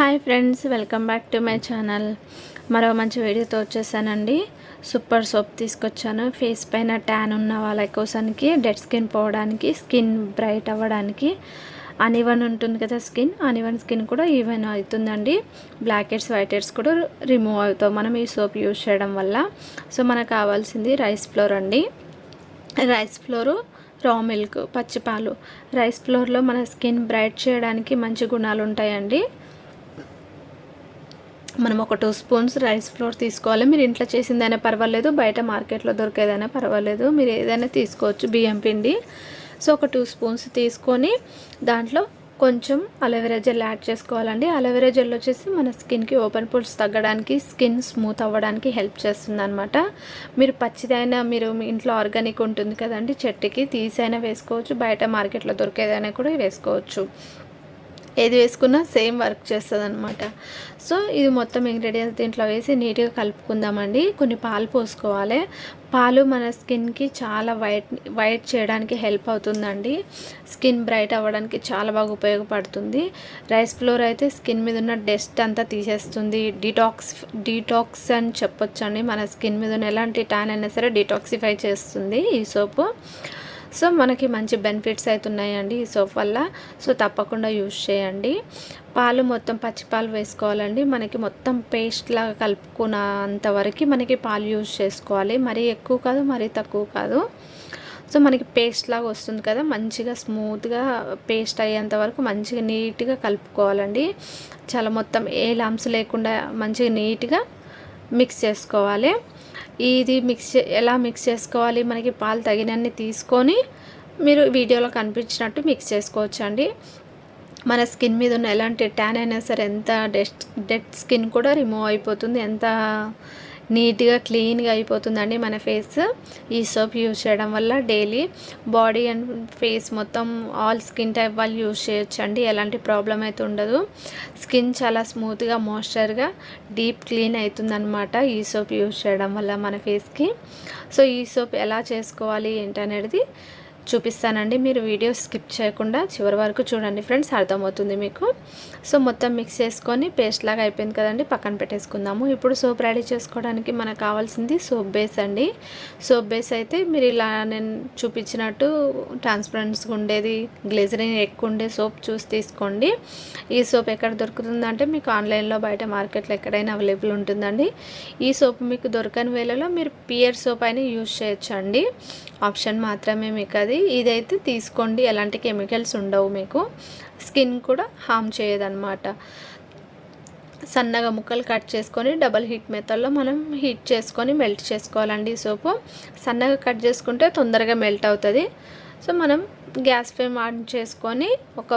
Hi friends welcome back to my channel. మరో మంచి వీడియోతో వచ్చేసానండి. సూపర్ సోప్ తీసుకొచ్చాను. ఫేస్ పైన ట్యాన్ ఉన్న వాళ్ళ కోసానికి డెడ్ స్కిన్ పోవడానికి స్కిన్ బ్రైట్ అవ్వడానికి. అనివన్ ఉంటుంది కదా స్కిన్ అనివన్ స్కిన్ కూడా ఈవెన్ అవుతుందండి. బ్లాక్ హెడ్స్ వైట్ హెడ్స్ కూడా రిమూవ్ అవుతాం మనం ఈ సోప్ యూజ్ చేయడం వల్ల. సో మనకు కావాల్సింది రైస్ ఫ్లోర్ అండి. రైస్ ఫ్లోరు రా మిల్క్ పచ్చిపాలు. రైస్ ఫ్లోర్లో మన స్కిన్ బ్రైట్ చేయడానికి మంచి గుణాలు ఉంటాయండి. మనం ఒక టూ స్పూన్స్ రైస్ ఫ్లోర్ తీసుకోవాలి. మీరు ఇంట్లో చేసిందైనా పర్వాలేదు బయట మార్కెట్లో దొరికేదైనా పర్వాలేదు. మీరు ఏదైనా తీసుకోవచ్చు బియ్యం పిండి. సో ఒక టూ స్పూన్స్ తీసుకొని దాంట్లో కొంచెం అలోవెరా జెల్ యాడ్ చేసుకోవాలండి. అలోవెరా జెల్ వచ్చేసి మన స్కిన్కి ఓపెన్ పోల్స్ తగ్గడానికి స్కిన్ స్మూత్ అవ్వడానికి హెల్ప్ చేస్తుంది అనమాట మీరు పచ్చిదైనా మీరు మీ ఇంట్లో ఆర్గానిక్ ఉంటుంది కదండి చెట్టుకి తీసైనా వేసుకోవచ్చు బయట మార్కెట్లో దొరికేదైనా కూడా వేసుకోవచ్చు. ఏది వేసుకున్నా సేమ్ వర్క్ చేస్తుంది అనమాట సో ఇది మొత్తం ఇంగ్రీడియంట్స్ దీంట్లో వేసి నీట్గా కలుపుకుందామండి. కొన్ని పాలు పోసుకోవాలి. పాలు మన స్కిన్కి చాలా వైట్ వైట్ చేయడానికి హెల్ప్ అవుతుందండి. స్కిన్ బ్రైట్ అవ్వడానికి చాలా బాగా ఉపయోగపడుతుంది. రైస్ ఫ్లోర్ అయితే స్కిన్ మీద ఉన్న డస్ట్ అంతా తీసేస్తుంది. డిటాక్స్ డిటాక్స్ అని చెప్పొచ్చండి. మన స్కిన్ మీద ఉన్న ఎలాంటి ట్యాన్ అయినా సరే డిటాక్సిఫై చేస్తుంది ఈ సోపు. సో మనకి మంచి బెనిఫిట్స్ అవుతున్నాయండి ఈ సోప్ వల్ల. సో తప్పకుండా యూజ్ చేయండి. పాలు మొత్తం పచ్చిపాలు వేసుకోవాలండి. మనకి మొత్తం పేస్ట్ లాగా కలుపుకున్నంత వరకు మనకి పాలు యూజ్ చేసుకోవాలి. మరీ ఎక్కువ కాదు మరీ తక్కువ కాదు. సో మనకి పేస్ట్ లాగా వస్తుంది కదా మంచిగా స్మూత్గా పేస్ట్ అయ్యేంత వరకు మంచిగా నీట్గా కలుపుకోవాలండి. చాలా మొత్తం ఏ లంప్స్ లేకుండా మంచిగా నీట్గా మిక్స్ చేసుకోవాలి. ఇది మిక్స్ ఎలా మిక్స్ చేసుకోవాలి? మనకి పాలు తగినన్ని తీసుకొని మీరు వీడియోలో కనిపించినట్టు మిక్స్ చేసుకోవచ్చు అండి మన స్కిన్ మీద ఉన్న ఎలాంటి ట్యాన్ అయినా సరే ఎంత డెస్ట్ డెడ్ స్కిన్ కూడా రిమూవ్ అయిపోతుంది. ఎంత నీట్గా క్లీన్గా అయిపోతుందండి మన ఫేస్. ఈ సోప్ యూజ్ చేయడం వల్ల డైలీ బాడీ అండ్ ఫేస్ మొత్తం ఆల్ స్కిన్ టైప్ వాళ్ళు యూజ్ చేయొచ్చండి ఎలాంటి ప్రాబ్లం అయితే ఉండదు. స్కిన్ చాలా స్మూత్గా మాయిశ్చర్గా డీప్ క్లీన్ అవుతుందన్నమాట ఈ సోప్ యూజ్ చేయడం వల్ల మన ఫేస్కి. సో ఈ సోప్ ఎలా చేసుకోవాలి ఏంటనేది చూపిస్తానండి. మీరు వీడియో స్కిప్ చేయకుండా చివరి వరకు చూడండి ఫ్రెండ్స్ అర్థమవుతుంది మీకు. సో మొత్తం మిక్స్ చేసుకొని పేస్ట్ లాగా అయిపోయింది కదండి పక్కన పెట్టేసుకుందాము. ఇప్పుడు సోప్ రెడీ చేసుకోవడానికి మనకు కావాల్సింది సోప్ బేస్ అండి. సోప్ బేస్ అయితే మీరు ఇలా నేను చూపించినట్టు ట్రాన్స్పరెంట్స్గా ఉండేది గ్లేజరింగ్ ఎక్కువ ఉండే సోప్ చూసి తీసుకోండి. ఈ సోప్ ఎక్కడ దొరుకుతుందంటే మీకు ఆన్లైన్లో బయట మార్కెట్లో ఎక్కడైనా అవైలబుల్ ఉంటుందండి. ఈ సోప్ మీకు దొరకని వేళలో మీరు పియర్ సోప్ అయినా యూజ్ చేయొచ్చు అండి ఆప్షన్ మాత్రమే మీకు అది. ఇదైతే తీసుకోండి. ఎలాంటి కెమికల్స్ ఉండవు మీకు. స్కిన్ కూడా హామ్ చేయదన్నమాట. సన్నగా ముక్కలు కట్ చేసుకొని డబల్ హీట్ మెథడ్లో మనం హీట్ చేసుకొని మెల్ట్ చేసుకోవాలండి సోపు. సన్నగా కట్ చేసుకుంటే తొందరగా మెల్ట్ అవుతుంది. సో మనం గ్యాస్ ఫ్లేమ్ ఆన్ చేసుకొని ఒక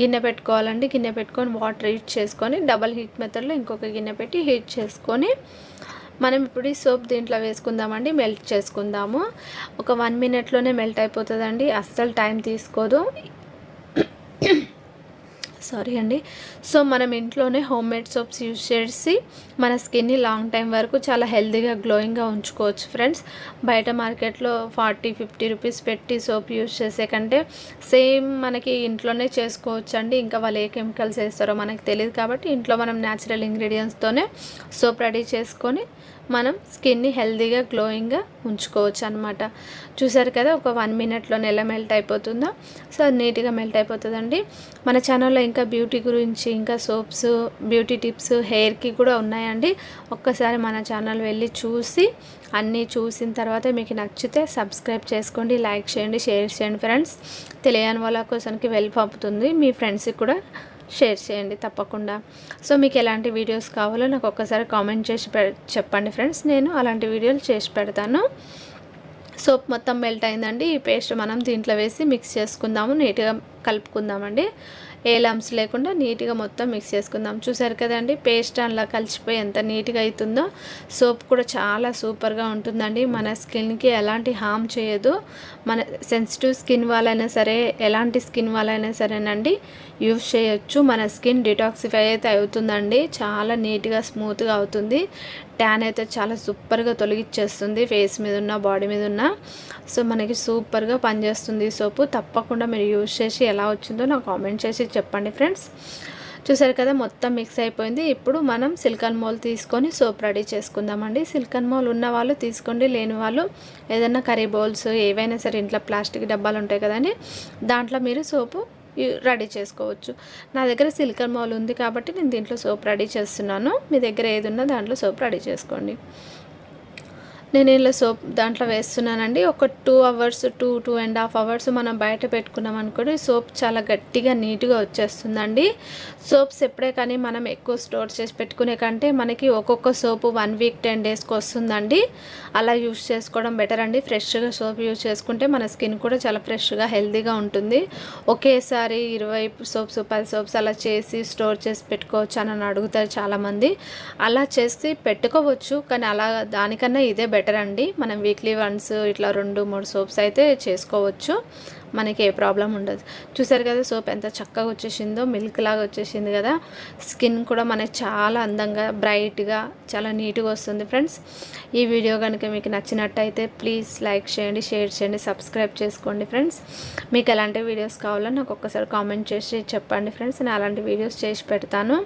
గిన్నె పెట్టుకోవాలండి. గిన్నె పెట్టుకొని వాటర్ హీట్ చేసుకొని డబల్ హీట్ మెథడ్లో ఇంకొక గిన్నె పెట్టి హీట్ చేసుకొని మనం ఇప్పుడు ఈ సోప్ దీంట్లో వేసుకుందామండి మెల్ట్ చేసుకుందాము. ఒక వన్ మినిట్లోనే మెల్ట్ అయిపోతుందండి. అస్సలు టైం తీసుకోదు. సారీ అండి. సో మనం ఇంట్లోనే హోమ్ మేడ్ సోప్స్ యూజ్ చేసి మన స్కిన్ని లాంగ్ టైం వరకు చాలా హెల్తీగా గ్లోయింగ్గా ఉంచుకోవచ్చు ఫ్రెండ్స్. బయట మార్కెట్లో ఫార్టీ ఫిఫ్టీ రూపీస్ పెట్టి సోప్ యూజ్ చేసే కంటే సేమ్ మనకి ఇంట్లోనే చేసుకోవచ్చు అండి ఇంకా వాళ్ళు ఏ కెమికల్స్ వేస్తారో మనకి తెలియదు కాబట్టి ఇంట్లో మనం న్యాచురల్ ఇంగ్రీడియంట్స్తోనే సోప్ రెడీ చేసుకొని మనం స్కిన్ని హెల్తీగా గ్లోయింగ్గా ఉంచుకోవచ్చు అనమాట చూసారు కదా ఒక వన్ మినిట్లో నెల మెల్ట్ అయిపోతుందో? సో నీట్గా మెల్ట్ అయిపోతుందండి. మన ఛానల్లో ఇంకా బ్యూటీ గురించి ఇంకా సోప్స్ బ్యూటీ టిప్స్ హెయిర్కి కూడా ఉన్నాయండి. ఒక్కసారి మన ఛానల్ వెళ్ళి చూసి అన్నీ చూసిన తర్వాత మీకు నచ్చితే సబ్స్క్రైబ్ చేసుకోండి లైక్ చేయండి షేర్ చేయండి ఫ్రెండ్స్ తెలియని వాళ్ళ కోసానికి వెళ్ళి పంపుతుంది మీ ఫ్రెండ్స్కి కూడా షేర్ చేయండి తప్పకుండా. సో మీకు ఎలాంటి వీడియోస్ కావాలో నాకు ఒక్కసారి కామెంట్ చేసి చెప్పండి ఫ్రెండ్స్. నేను అలాంటి వీడియోలు చేసి పెడతాను. సోప్ మొత్తం మెల్ట్ అయిందండి. ఈ పేస్ట్ మనం దీంట్లో వేసి మిక్స్ చేసుకుందాము. నీట్గా కలుపుకుందామండి. ఏ లంప్స్ లేకుండా నీట్గా మొత్తం మిక్స్ చేసుకుందాం. చూసారు కదండి పేస్ట్ అలా కలిసిపోయి ఎంత నీట్గా అవుతుందో సోప్ కూడా చాలా సూపర్గా ఉంటుందండి. మన స్కిన్కి ఎలాంటి హామ్ చేయదు. మన సెన్సిటివ్ స్కిన్ వాళ్ళైనా సరే ఎలాంటి స్కిన్ వాళ్ళైనా సరేనండి యూస్ చేయొచ్చు. మన స్కిన్ డిటాక్సిఫై అయితే అవుతుందండి. చాలా నీట్గా స్మూత్గా అవుతుంది. ట్యాన్ అయితే చాలా సూపర్గా తొలగిచ్చేస్తుంది ఫేస్ మీద ఉన్న బాడీ మీద ఉన్న సో మనకి సూపర్గా పనిచేస్తుంది ఈ సోపు తప్పకుండా మీరు యూజ్ చేసి ఎలా వచ్చిందో నాకు కామెంట్ చేసి చెప్పండి ఫ్రెండ్స్ చూసారు కదా మొత్తం మిక్స్ అయిపోయింది. ఇప్పుడు మనం సిలికాన్ మోల్ తీసుకొని సోప్ రెడీ చేసుకుందామండి. సిలికాన్ మోల్ ఉన్న వాళ్ళు తీసుకోండి లేని వాళ్ళు ఏదైనా కర్రీ బౌల్స్ ఏవైనా సరే ఇంట్లో ప్లాస్టిక్ డబ్బాలు ఉంటాయి కదండి దాంట్లో మీరు సోపు రెడీ చేసుకోవచ్చు. నా దగ్గర సిలికాన్ మాల్ ఉంది కాబట్టి నేను దీంట్లో సోప్ రెడీ చేస్తున్నాను. మీ దగ్గర ఏది ఉన్నా దాంట్లో సోప్ రెడీ చేసుకోండి. నేను ఇలా సోప్ దాంట్లో వేస్తున్నానండి. ఒక two hours to two and half hours మనం బయట పెట్టుకున్నాం అనుకోండి సోప్ చాలా గట్టిగా నీట్గా వచ్చేస్తుందండి. సోప్స్ ఎప్పుడే కానీ మనం ఎక్కువ స్టోర్ చేసి పెట్టుకునే కంటే మనకి ఒక్కొక్క సోపు వన్ వీక్ టెన్ డేస్కి వస్తుందండి. అలా యూస్ చేసుకోవడం బెటర్ అండి. ఫ్రెష్గా సోప్ యూస్ చేసుకుంటే మన స్కిన్ కూడా చాలా ఫ్రెష్గా హెల్తీగా ఉంటుంది. ఒకేసారి ఇరవై సోప్స్ పది సోప్స్ అలా చేసి స్టోర్ చేసి పెట్టుకోవచ్చు అని అడుగుతారు చాలామంది. అలా చేసి పెట్టుకోవచ్చు కానీ అలా దానికన్నా ఇదే బెటర్ బెటర్ అండి. మనం వీక్లీ వన్స్ ఇట్లా రెండు మూడు సోప్స్ అయితే చేసుకోవచ్చు. మనకి ఏ ప్రాబ్లం ఉండదు. చూసారు కదా సోప్ ఎంత చక్కగా వచ్చేసిందో మిల్క్ లాగా వచ్చేసింది కదా. స్కిన్ కూడా మనకి చాలా అందంగా బ్రైట్గా చాలా నీట్గా వస్తుంది ఫ్రెండ్స్. ఈ వీడియో కనుక మీకు నచ్చినట్టయితే ప్లీజ్ లైక్ చేయండి షేర్ చేయండి సబ్స్క్రైబ్ చేసుకోండి ఫ్రెండ్స్. మీకు ఎలాంటి వీడియోస్ కావాలో నాకు ఒక్కసారి కామెంట్ చేసి చెప్పండి ఫ్రెండ్స్. నేను అలాంటి వీడియోస్ చేసి పెడతాను.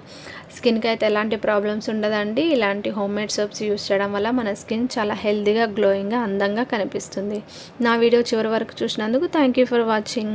స్కిన్కి అయితే ఎలాంటి ప్రాబ్లమ్స్ ఉండదండి. ఇలాంటి హోమ్ మేడ్ సోప్స్ యూస్ చేయడం వల్ల మన స్కిన్ చాలా హెల్తీగా గ్లోయింగ్గా అందంగా కనిపిస్తుంది. నా వీడియో చివరి వరకు చూసినందుకు థ్యాంక్ యూ ఫర్ watching